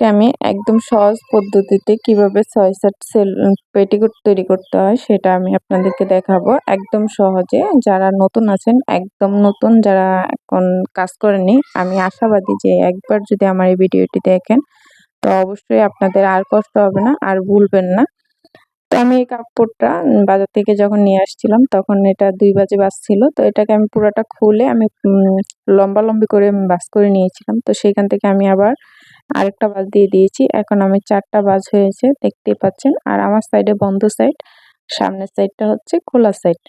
আজকে আমি একদম সহজ পদ্ধতিতে কীভাবে ছয় সেট সেল পেটিকোট তৈরি করতে হয় সেটা আমি আপনাদেরকে দেখাবো একদম সহজে। যারা নতুন আছেন, একদম নতুন যারা এখন কাজ করেনি আমি আশাবাদী যে একবার যদি আমার এই ভিডিওটি দেখেন, তো অবশ্যই আপনাদের আর কষ্ট হবে না, আর ভুলবেন না। তো আমি এই কাপড়টা বাজার থেকে যখন নিয়ে আসছিলাম, তখন এটা দুই বাজে বাজছিল তো এটাকে আমি পুরোটা খুলে আমি লম্বা লম্বি করে বাস করে নিয়েছিলাম। তো সেখান থেকে আমি আবার আরেকটা বাজ দিয়ে দিয়েছি। এখন আমি চারটা বাজ হয়েছে, দেখতেই পাচ্ছেন। আর আমার সাইডে বন্ধ সাইড সামনের সাইডটা হচ্ছে খোলা সাইড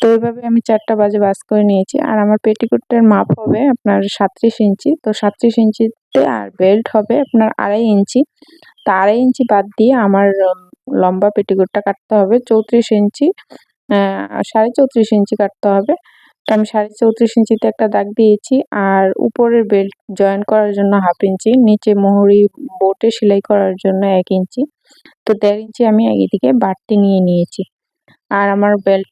তো এইভাবে আমি চারটা বাজে বাস করে নিয়েছি। আর আমার পেটিকোটের মাপ হবে আপনার সাতত্রিশ ইঞ্চি। তো সাতত্রিশ ইঞ্চিতে আর বেল্ট হবে আপনার আড়াই ইঞ্চি। তা আড়াই ইঞ্চি বাদ দিয়ে আমার লম্বা পেটিকোটটা কাটতে হবে। চৌত্রিশ ইঞ্চি সাড়ে চৌত্রিশ ইঞ্চি কাটতে হবে। তো আমি সাড়ে চৌত্রিশ ইঞ্চিতে একটা দাগ দিয়েছি আর উপরের বেল্ট জয়েন করার জন্য হাফ ইঞ্চি, নিচে মোহরি বোটে সেলাই করার জন্য এক ইঞ্চি। তো দেড় ইঞ্চি আমি দিকে বাড়তি নিয়ে নিয়েছি। আর আমার বেল্ট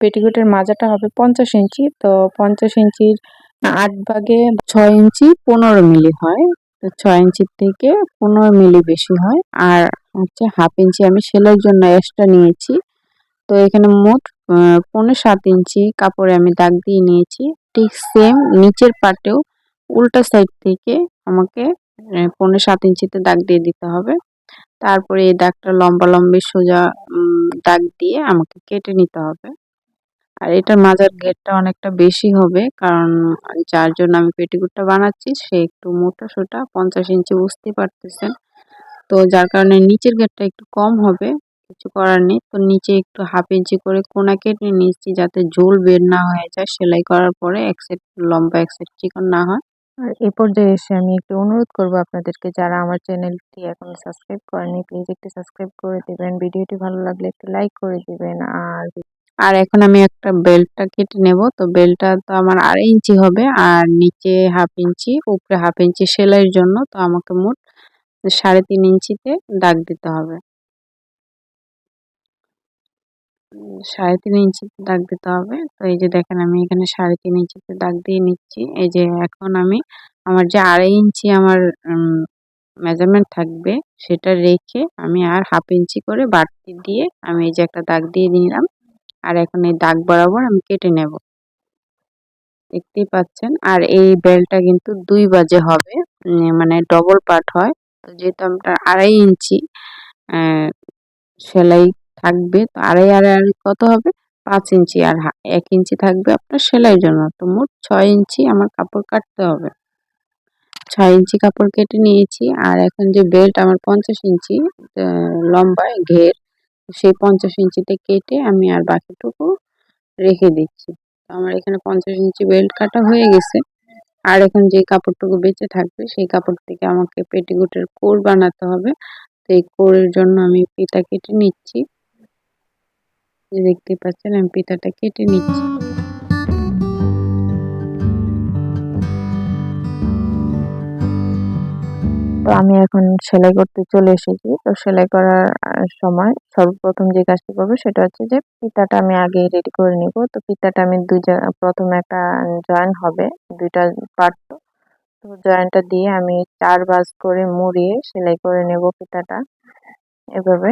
পেটিকোটের মাজাটা হবে পঞ্চাশ ইঞ্চি। তো পঞ্চাশ ইঞ্চির আট ভাগে ছয় ইঞ্চি পনেরো মিলি হয়। তো ছয় ইঞ্চির থেকে পনেরো মিলি বেশি হয়। আর হচ্ছে হাফ ইঞ্চি আমি সেলাইয়ের জন্য এক্সট্রা নিয়েছি। তো এখানে মোট পনেরো সাত ইঞ্চি কাপড়ে আমি দাগ দিয়ে নিয়েছি। ঠিক সেম নিচের পাটেও উল্টা সাইড থেকে আমাকে পনেরো সাত ইঞ্চিতে দাগ দিয়ে দিতে হবে। তারপরে এই দাগটা লম্বা লম্বি সোজা দাগ দিয়ে আমাকে কেটে নিতে হবে। আর এটার মাজার ঘেরটা অনেকটা বেশি হবে কারণ যার জন্য আমি পেটিকুটটা বানাচ্ছি, সে একটু মোটা সোটা, পঞ্চাশ ইঞ্চি বুঝতেই পারতেছেন। তো যার কারণে নিচের ঘেরটা একটু কম হবে। কিছু করার নেই। তো নিচে একটু হাফ ইঞ্চি করে কোনা কেটে নিচ্ছি যাতে ঝোল বের না হয়ে যায়। সেলাই করার পরে এক সেট লম্বা এক সেট চিকন না হয়। আর এ পর্যায়ে এসে আমি একটু অনুরোধ করব আপনাদেরকে যারা আমার চ্যানেলটি এখন সাবস্ক্রাইব করেনি প্লিজ একটু সাবস্ক্রাইব করে দিবেন। ভিডিওটি ভালো লাগলে একটু লাইক করে দিবেন। আর আর এখন আমি একটা বেল্টটা কেটে নেব। তো বেল্টটা তো আমার আড়াই ইঞ্চি হবে আর নিচে হাফ ইঞ্চি উপরে হাফ ইঞ্চি সেলাইয়ের জন্য। তো আমাকে মোট সাড়ে তিন ইঞ্চিতে দাগ দিতে হবে। সাড়ে তিন ইঞ্চিতে দাগ দিতে হবে। তো এই যে দেখেন, আমি এখানে সাড়ে তিন ইঞ্চিতে দাগ দিয়ে নিচ্ছি। এই যে এখন আমি আমার যে আড়াই ইঞ্চি আমার মেজারমেন্ট থাকবে সেটা রেখে আমি আর হাফ ইঞ্চি করে বাড়তি দিয়ে আমি এই যে একটা দাগ দিয়ে নিলাম। আর এখন এই দাগ বরাবর আমি কেটে নেব। দেখতেই পাচ্ছেন? আর এই বেলটা কিন্তু দুই বাজে হবে মানে ডবল পার্ট হয়। তো যেহেতু আমরা আড়াই ইঞ্চি সেলাই থাকবে তো আড়াই আড়াই আড়াই কত হবে? পাঁচ ইঞ্চি। আর এক ইঞ্চি থাকবে আপনার সেলাইয়ের জন্য। তো মোট ছয় ইঞ্চি আমার কাপড় কাটতে হবে। ছয় ইঞ্চি কাপড় কেটে নিয়েছি। আর এখন যে বেল্ট আমার পঞ্চাশ ইঞ্চি লম্বায় ঘের, সেই পঞ্চাশ ইঞ্চিতে কেটে আমি আর বাকিটুকু রেখে দিচ্ছি। তো আমার এখানে পঞ্চাশ ইঞ্চি বেল্ট কাটা হয়ে গেছে। আর এখন যে কাপড়টুকু বেঁচে থাকবে, সেই কাপড় থেকে আমাকে পেটিকোটের কোর বানাতে হবে। তো এই কোরের জন্য আমি পিতা কেটে নিচ্ছি। দেখতে পাচ্ছেন, আমি পিতাটা কেটে নিচ্ছি। তো আমি এখন সেলাই করতে চলে এসেছি। তো সেলাই করার সময় সর্বপ্রথম যে কাজটি করব সেটা হচ্ছে যে পিতাটা আমি আগে রেডি করে নিব। তো পিতাটা আমি দুই প্রথমে একটা জয়েন হবে, দুইটা পার্ট তো। জয়েন্টটা দিয়ে আমি চার বাজ করে মুড়িয়ে সেলাই করে নেব পিতাটা এভাবে।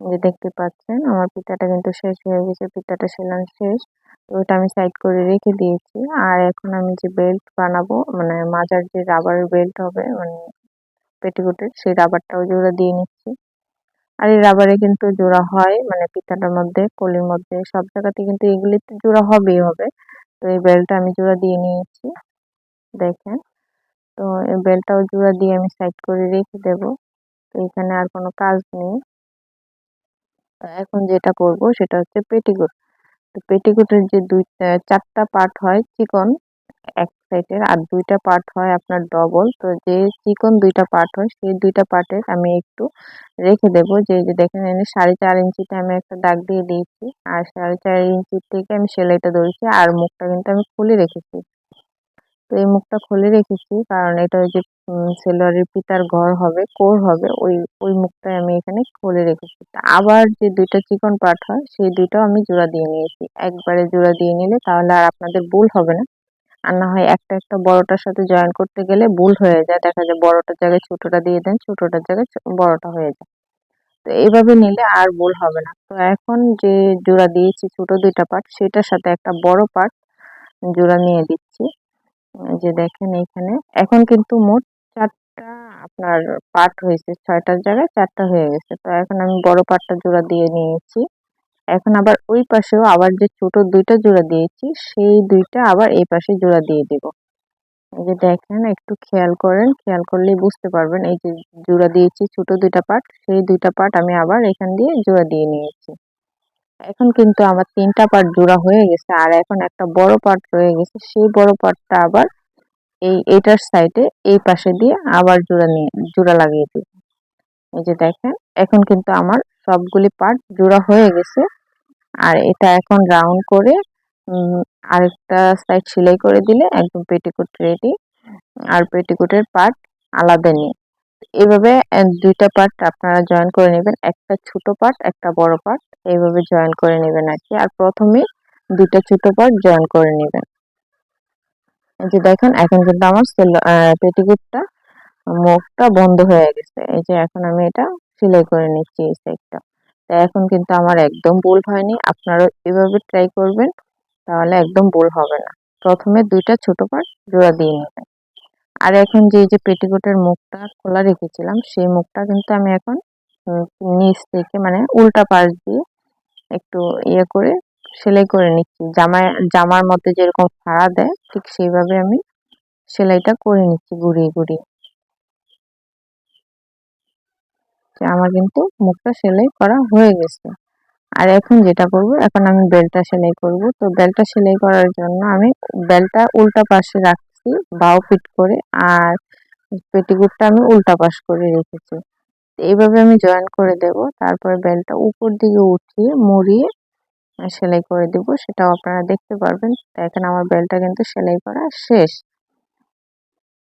যে দেখতে পাচ্ছেন, আমার পিঠাটা কিন্তু শেষ হয়ে গেছে, পিঠাটা সেলান শেষ। তো ওটা আমি সাইড করে রেখে দিয়েছি। আর এখন আমি যে বেল্ট বানাবো মানে মাজার যে রাবারের বেল্ট হবে মানে পেটিকোটের, সেই রাবারটাও জোড়া দিয়ে নিচ্ছি। আর এই রাবারে কিন্তু জোড়া হয় মানে পিতাটার মধ্যে, কলির মধ্যে, সব জায়গাতে কিন্তু এগুলিতে জোড়া হবেই হবে। তো এই বেল্টটা আমি জোড়া দিয়ে নিয়েছি, দেখেন। তো এই বেল্টটাও জোড়া দিয়ে আমি সাইড করে রেখে দেব। তো এখানে আর কোনো কাজ নেই। এখন যেটা করব সেটা হচ্ছে পেটিকোট। তো পেটিকোটের যে দুইটা চারটা পার্ট হয় চিকন, এক সাইডের আর দুইটা পার্ট হয় আপনার ডবল। তো যে চিকন দুইটা পার্ট হয়, সেই দুইটা পার্টের আমি একটু রেখে দেব। যে যে দেখেন, এনে সাড়ে চার ইঞ্চিতে আমি একটা দাগ দিয়ে দিয়েছি। আর সাড়ে চার ইঞ্চি থেকে আমি সেলাইটা ধরেছি। আর মুখটা কিন্তু আমি খুলে রেখেছি। তো এই মুখটা খুলে রেখেছি। কারণ এটা ওই যে সেলোয়ারের পিতার ঘর হবে, কোর হবে, ওই ওই মুখটাই আমি এখানে খুলে রেখেছি। আবার যে দুইটা চিকন পার্ট হয়, সেই দুইটাও আমি জোড়া দিয়ে নিয়েছি। একবারে জোড়া দিয়ে নিলে তাহলে আর আপনাদের ভুল হবে না। আর না হয় একটা একটা বড়টার সাথে জয়েন করতে গেলে ভুল হয়ে যায়। দেখা যায় বড়টার জায়গায় ছোটটা দিয়ে দেন, ছোটটার জায়গায় বড়টা হয়ে যায়। তো এইভাবে নিলে আর ভুল হবে না। তো এখন যে জোড়া দিয়েছি ছোট দুইটা পার্ট সেটার সাথে একটা বড় পার্ট জোড়া নিয়ে দিচ্ছি। যে দেখেন এইখানে এখন কিন্তু মোট চারটা আপনার পার্ট হয়েছে, ছয়টার জায়গায় চারটা হয়ে গেছে। তো এখন আমি বড় পার্টটা জোড়া দিয়ে নিয়েছি। এখন আবার ওই পাশেও আবার যে ছোট দুইটা জোড়া দিয়েছি, সেই দুইটা আবার এই পাশে জোড়া দিয়ে দেব। এই যে দেখেন, একটু খেয়াল করেন, খেয়াল করলেই বুঝতে পারবেন। এই যে জোড়া দিয়েছি ছোট দুইটা পার্ট সেই দুইটা পার্ট আমি আবার এখান দিয়ে জোড়া দিয়ে নিয়েছি। এখন কিন্তু আমার তিনটা পার্ট জোড়া হয়ে গেছে আর এখন একটা বড় পার্ট রয়ে গেছে। সেই বড় পার্টটা আবার এই এটার সাইডে এই পাশে দিয়ে আবার জোড়া নিয়ে জোড়া লাগিয়ে দিই। এই যে দেখেন এখন কিন্তু আমার সবগুলি পার্ট জোড়া হয়ে গেছে। আর এটা এখন রাউন্ড করে আরেকটা সাইড সেলাই করে দিলে একদম পেটিকোট রেডি আর পেটিকোটের পার্ট আলাদা নিয়ে। এইভাবে আহ, দুইটা পার্ট আপনারা জয়েন করে নেবেন। একটা ছোট পার্ট একটা বড় পার্ট এইভাবে জয়েন করে নেবেন আর কি। আর প্রথমে দুইটা ছোট পার্ট জয়েন করে নেবেন। এই যে দেখেন, এখন কিন্তু আমার পেটিকোটটা মুখটা বন্ধ হয়ে গেছে। এই যে এখন আমি এটা সেলাই করে নিচ্ছি এই সাইডটা তো এখন কিন্তু আমার একদম ভুল হয়নি। আপনারাও এভাবে ট্রাই করবেন, তাহলে একদম ভুল হবে না। প্রথমে দুইটা ছোট পার্ট জোড়া দিয়ে নেবেন। আর এখন যে যে পেটিকোটের মুখটা খোলা রেখেছিলাম, সেই মুখটা কিন্তু আমি এখন নিচ থেকে মানে উল্টা পাশ দিয়ে একটু ইয়ে করে সেলাই করে নিচ্ছি। জামায় জামার মধ্যে যেরকম ফাড়া দেয়, ঠিক সেইভাবে আমি সেলাইটা করে নিচ্ছি ঘুরিয়ে ঘুরিয়ে। যে আমার কিন্তু মুখটা সেলাই করা হয়ে গেছে। আর এখন যেটা করব, এখন আমি বেলটা সেলাই করব। তো বেলটা সেলাই করার জন্য আমি বেলটা উল্টা পাশে রাখছি, বাও ফিট করে, আর পেটিকোটটা আমি উল্টা পাশ করে রেখেছি। এইভাবে আমি জয়েন করে দেব। তারপরে বেলটা উপর দিকে উঠিয়ে, মুড়িয়ে সেলাই করে দেব। সেটাও আপনারা দেখতে পারবেন। এখন আমার বেলটা কিন্তু সেলাই করা শেষ।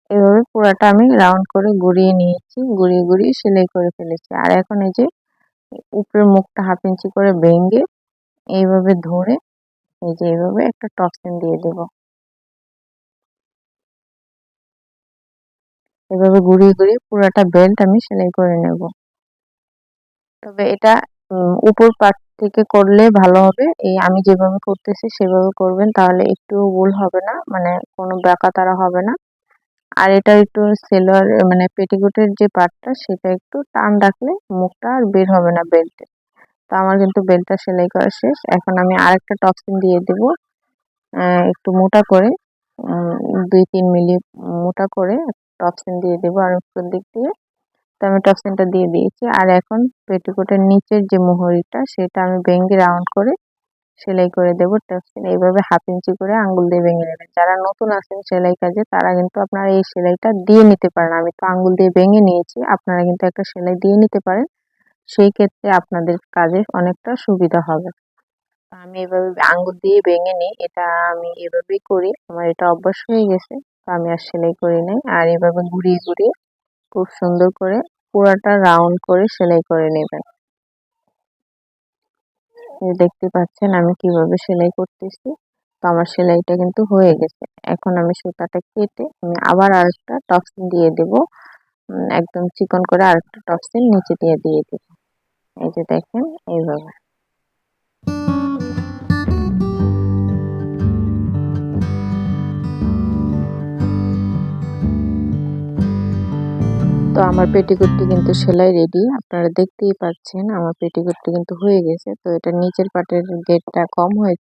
এভাবে পুরাটা আমি রাউন্ড করে ঘুরিয়ে নিয়েছি। ঘুরিয়ে ঘুরিয়ে সেলাই করে ফেলেছি। আর এখন এই যে উপরের মুখটা হাফ ইঞ্চি করে ভেঙে এইভাবে ধরে এই যে এইভাবে একটা টপসিন দিয়ে দেব। এভাবে ঘুরিয়ে ঘুরিয়ে পুরাটা বেল্ট আমি সেলাই করে নেব। তবে এটা উপর পার্ট থেকে করলে ভালো হবে। এই আমি যেভাবে করতেছি সেভাবে করবেন, তাহলে একটু ভুল হবে না মানে কোনো বাঁকা তারা হবে না। আর এটা একটু সেলোয়ার মানে পেটিকোটের যে পার্টটা সেটা একটু টান রাখলে মুখটা আর বের হবে না বেল্টে তো আমার কিন্তু বেল্টটা সেলাই করা শেষ। এখন আমি আরেকটা টপসিন দিয়ে দেব একটু মোটা করে দুই তিন মিলি মোটা করে টপসিন দিয়ে দেবো আর উপর দিক দিয়ে। তো আমি টপসিনটা দিয়ে দিয়েছি। আর এখন পেটিকোটের নিচের যে মোহরিটা, সেটা আমি ভেঙে রাউন্ড করে সেলাই করে দেবো টপসিন এইভাবে হাফ ইঞ্চি করে আঙ্গুল দিয়ে ভেঙে নেবেন। যারা নতুন আছেন সেলাই কাজে, তারা কিন্তু আপনারা এই সেলাইটা দিয়ে নিতে পারেন। আমি তো আঙ্গুল দিয়ে ভেঙে নিয়েছি, আপনারা কিন্তু একটা সেলাই দিয়ে নিতে পারেন। সেই ক্ষেত্রে আপনাদের কাজে অনেকটা সুবিধা হবে। আমি এভাবে আঙ্গুল দিয়ে ভেঙে নিই। এটা আমি এভাবেই করি। আমার এটা অভ্যাস হয়ে গেছে। আমি আর সেলাই করি নাই। আর এভাবে ঘুরিয়ে ঘুরিয়ে খুব সুন্দর করে পুরাটা রাউন্ড করে সেলাই করে নেবেন। দেখতে পাচ্ছেন আমি কীভাবে সেলাই করতেছি। তো আমার সেলাইটা কিন্তু হয়ে গেছে। এখন আমি সুতাটা কেটে আমি আবার আরেকটা টপসিন দিয়ে দেব। একদম চিকন করে আরেকটা টপসিন নিচে দিয়ে দিয়ে দেব। এই যে দেখেন, এইভাবে। তো আমার পেটিকোটটি কিন্তু সেলাই রেডি আপনারা দেখতেই পাচ্ছেন, আমার পেটিকোটটি কিন্তু হয়ে গেছে। তো এটা নিচের পাটের গেটটা কম হয়েছে।